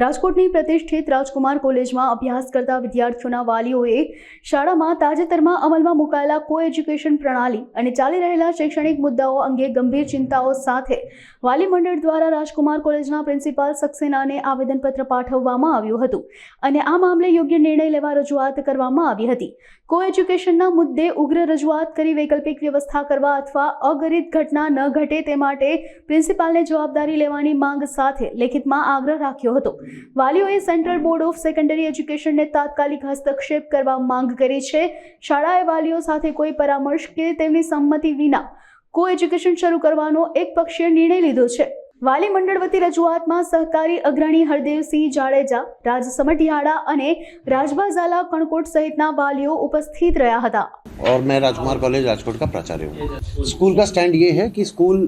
રાજકોટની પ્રતિષ્ઠિત રાજકુમાર કોલેજમાં અભ્યાસ કરતા વિદ્યાર્થીઓના વાલીઓએ શાળામાં તાજેતરમાં અમલમાં મુકાયેલા કો એજ્યુકેશન પ્રણાલી અને ચાલી રહેલા શૈક્ષણિક મુદ્દાઓ અંગે ગંભીર ચિંતાઓ સાથે વાલી મંડળ દ્વારા રાજકુમાર કોલેજના પ્રિન્સિપાલ સક્સેનાને આવેદનપત્ર પાઠવવામાં આવ્યું હતું અને આ મામલે યોગ્ય નિર્ણય લેવા રજૂઆત કરવામાં આવી હતી. કો એજ્યુકેશનના મુદ્દે ઉગ્ર રજૂઆત કરી વૈકલ્પિક વ્યવસ્થા કરવા અથવા અગરિત ઘટના ન ઘટે તે માટે પ્રિન્સિપાલને જવાબદારી લેવાની માંગ સાથે લેખિતમાં આગ્રહ રાખ્યો હતો. વાલીઓએ સેન્ટ્રલ બોર્ડ ઓફ સેકન્ડરી એજ્યુકેશનને તાત્કાલિક હસ્તક્ષેપ કરવા માંગ કરી છે શાળાએ વાલીઓ સાથે કોઈ પરામર્શ કે તેમની સંમતિ વિના કો એજ્યુકેશન શરૂ કરવાનો એક પક્ષીય નિર્ણય લીધો છે વાલી મંડળ વતી રજૂઆતમાં સહકારી અગ્રણી હરદેવસિંહ જાડેજા રાજ સમઢિયાળા અને રાજભા ઝાલા કણકોટ સહિતના વાલીઓ ઉપસ્થિત રહ્યા હતા और मैं राजकुमार कॉलेज राजकोट का प्राचार्य हूँ स्कूल का स्टैंड ये है कि स्कूल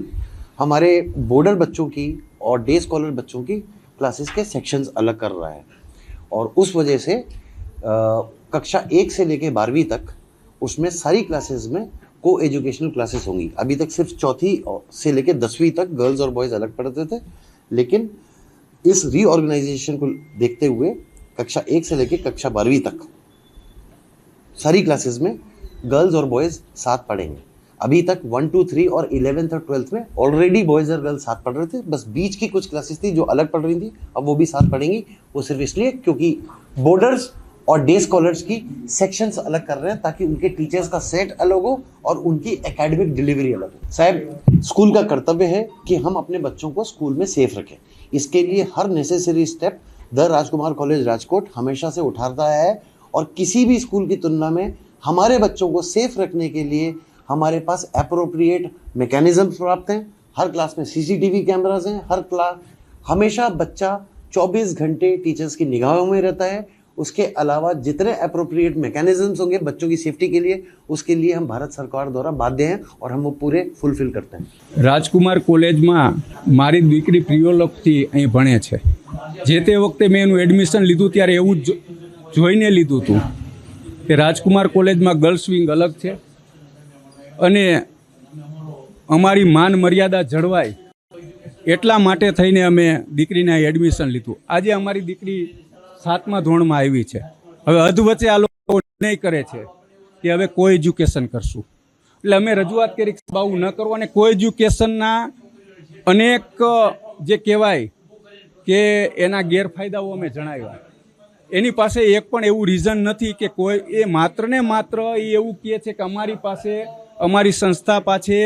हमारे बॉर्डर बच्चों की और डे स्कॉलर बच्चों की क्लासेस के सेक्शंस अलग कर रहा है। और उस वजह से अ, कक्षा एक से लेकर बारहवीं तक उसमें सारी क्लासेस में को एजुकेशनल क्लासेस होंगी। अभी तक सिर्फ़ चौथी से लेकर दसवीं तक गर्ल्स और बॉयज़ अलग पढ़ते थे लेकिन इस रीऑर्गेनाइजेशन को देखते हुए कक्षा एक से लेकर कक्षा बारहवीं तक सारी क्लासेस में गर्ल्स और बॉयज़ साथ पढ़ेंगे। अभी तक वन, टू, थ्री और इलेवेंथ और ट्वेल्थ में ऑलरेडी बॉयज़ और गर्ल्स साथ पढ़ रहे थे। बस बीच की कुछ क्लासेस थी जो अलग पढ़ रही थी, अब वो भी साथ पढ़ेंगी। वो सिर्फ़ इसलिए क्योंकि बोर्डर्स और डे स्कॉलर्स की सेक्शंस अलग कर रहे हैं ताकि उनके टीचर्स का सेट अलग हो और उनकी एकेडमिक डिलीवरी अलग हो। साहब स्कूल का कर्तव्य है कि हम अपने बच्चों को स्कूल में सेफ़ रखें। इसके लिए हर necessary step the Rajkumar college Rajkot हमेशा से उठाता है और किसी भी स्कूल की तुलना में हमारे बच्चों को सेफ़ रखने के लिए हमारे पास अप्रोप्रिएट मैकेनिज्म प्राप्त हैं हर क्लास में सीसीटीवी कैमराज हैं हर क्लास हमेशा बच्चा 24 घंटे टीचर्स की निगाहों में रहता है उसके अलावा जितने अप्रोप्रिएट मैकेनिज्म्स होंगे बच्चों की सेफ्टी के लिए उसके लिए हम भारत सरकार द्वारा बाध्य हैं और हम वो पूरे फुलफिल करते हैं રાજકુમાર કોલેજમાં મારી દીકરી પ્રિયોલકથી અહીં ભણે છે જે તે વખતે મેં એનું એડમિશન લીધું ત્યારે એવું જ જોઈને લીધું હતું કે રાજકુમાર કોલેજમાં ગર્લ્સ વિંગ અલગ છે અને અમારી માન મર્યાદા જળવાય એટલા માટે થઈને અમે દીકરીને એડમિશન લીધું. આજે અમારી દીકરી સાતમા ધોરણમાં આવી છે. હવે અધવચ્ચે આ લોકો નહીં કરે છે કે હવે કોઈ એજ્યુકેશન કરશું. એટલે અમે રજૂઆત કરી આવું ન કરો અને કોઈ એજ્યુકેશનના અનેક, જે કહેવાય કે એના ગેરફાયદાઓ અમે જણાવ્યા. એની પાસે એક પણ એવું રીઝન નથી કે કોઈ, એ માત્ર ને માત્ર એ એવું કહે છે કે અમારી પાસે અમારી સંસ્થા પાસે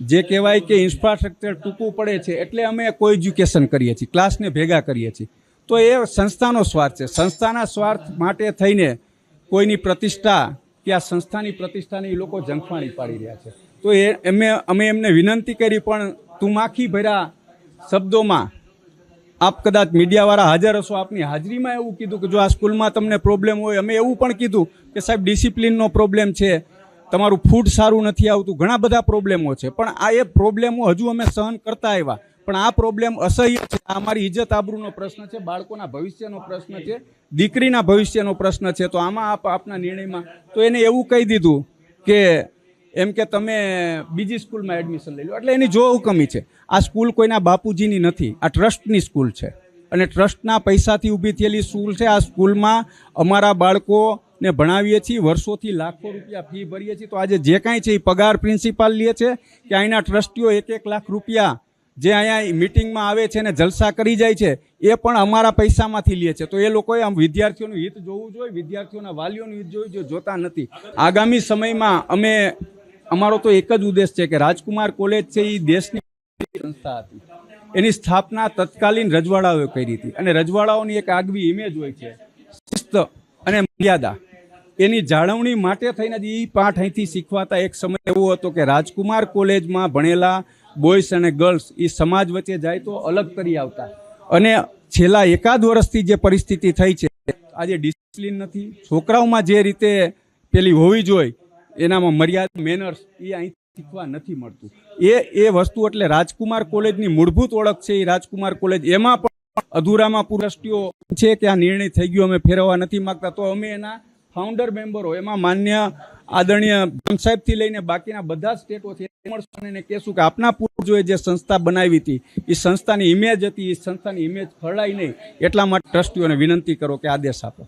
જે કહેવાય કે ઇન્ફ્રાસ્ટ્રક્ચર ટૂંકું પડે છે, એટલે અમે કોઈ એજ્યુકેશન કરીએ છીએ ક્લાસને ભેગા કરીએ છીએ. તો એ સંસ્થાનો સ્વાર્થ છે. સંસ્થાના સ્વાર્થ માટે થઈને કોઈની પ્રતિષ્ઠા, કે આ સંસ્થાની પ્રતિષ્ઠાને એ લોકો ઝંખવાણી પાડી રહ્યા છે. તો એ એમને, અમે એમને વિનંતી કરી પણ તું માખી ભર્યા શબ્દોમાં આપ કદાચ મીડિયાવાળા હાજર હશો. આપની હાજરીમાં એવું કીધું કે જો આ સ્કૂલમાં તમને પ્રોબ્લેમ હોય, અમે એવું પણ કીધું કે સાહેબ ડિસિપ્લિનનો પ્રોબ્લેમ છે. તમારું ફૂડ સારું નથી આવતું, ઘણા બધા પ્રોબ્લેમો છે. પણ આ એ પ્રોબ્લેમો હજુ અમે સહન કરતા આવ્યા. પણ આ પ્રોબ્લેમ અસહ્ય છે. આ અમારી ઇજ્જત આબરૂનો પ્રશ્ન છે, બાળકોના ભવિષ્યનો પ્રશ્ન છે, દીકરીના ભવિષ્યનો પ્રશ્ન છે. તો આમાં આપ આપના નિર્ણયમાં, તો એને એવું કહી દીધું કે એમ કે તમે બીજી સ્કૂલમાં એડમિશન લઈ લો. એટલે એની જો કમી છે. આ સ્કૂલ કોઈના બાપુજીની નથી. આ ટ્રસ્ટની સ્કૂલ છે. અને ટ્રસ્ટના પૈસાથી ઊભી થયેલી સ્કૂલ છે. આ સ્કૂલમાં અમારા બાળકોને ભણાવીએ છીએ, વર્ષોથી લાખો રૂપિયા ફી ભરીએ છીએ. તો આજે જે કાંઈ છે એ પગાર પ્રિન્સિપાલ લે છે કે અહીંના ટ્રસ્ટીઓ એક એક લાખ રૂપિયા જે અહીંયા મિટિંગમાં આવે છે ને જલસા કરી જાય છે, એ પણ અમારા પૈસામાંથી લે છે. તો એ લોકોએ આમ વિદ્યાર્થીઓનું હિત જોવું જોઈએ, વિદ્યાર્થીઓના વાલીઓનું હિત જોવું જોઈએ, જોતા નથી. આગામી સમયમાં અમે, અમારો તો એક જ ઉદ્દેશ છે કે રાજકુમાર કોલેજ છે એ દેશની સંસ્થા હતી. એની સ્થાપના તત્કાલીન રજવાડાઓએ કરી હતી. અને રજવાડાઓની એક આગવી ઇમેજ હોય છે, શિસ્ત અને મર્યાદા. એની જાળવણી માટે થઈને જ એ પાઠ અહીંથી શીખવાતા એક સમય એવો હતો કે રાજકુમાર કોલેજમાં ભણેલા બોયસ અને ગર્લ્સ એ સમાજ વચ્ચે જાય તો અલગ કરી આવતા. અને છેલ્લા એકાદ વર્ષથી જે પરિસ્થિતિ થઈ છે, આજે ડિસિપ્લિન નથી. છોકરાઓમાં જે રીતે પેલી હોવી જોઈએ એનામાં મર્યાદા મેનર્સ એ અહીં શીખવા નથી મળતું. એ એ વસ્તુ એટલે રાજકુમાર કોલેજની મૂળભૂત ઓળખ છે એ રાજકુમાર કોલેજ. એમાં પણ અધૂરામાં પુરષ્ટીઓ છે કે આ નિર્ણય થઈ ગયો, અમે ફેરવવા નથી માગતા. તો અમે એના ફાઉન્ડર મેમ્બરો એમાં માન્ય આદરણીય સાહેબથી લઈને બાકીના બધા સ્ટેટો છે અને કહેશું કે આપના પૂર્વજોએ જે સંસ્થા બનાવી હતી એ સંસ્થાની ઇમેજ હતી એ સંસ્થાની ઇમેજ ફળાય નહીં, એટલા માટે ટ્રસ્ટીઓને વિનંતી કરો કે આદેશ આપો.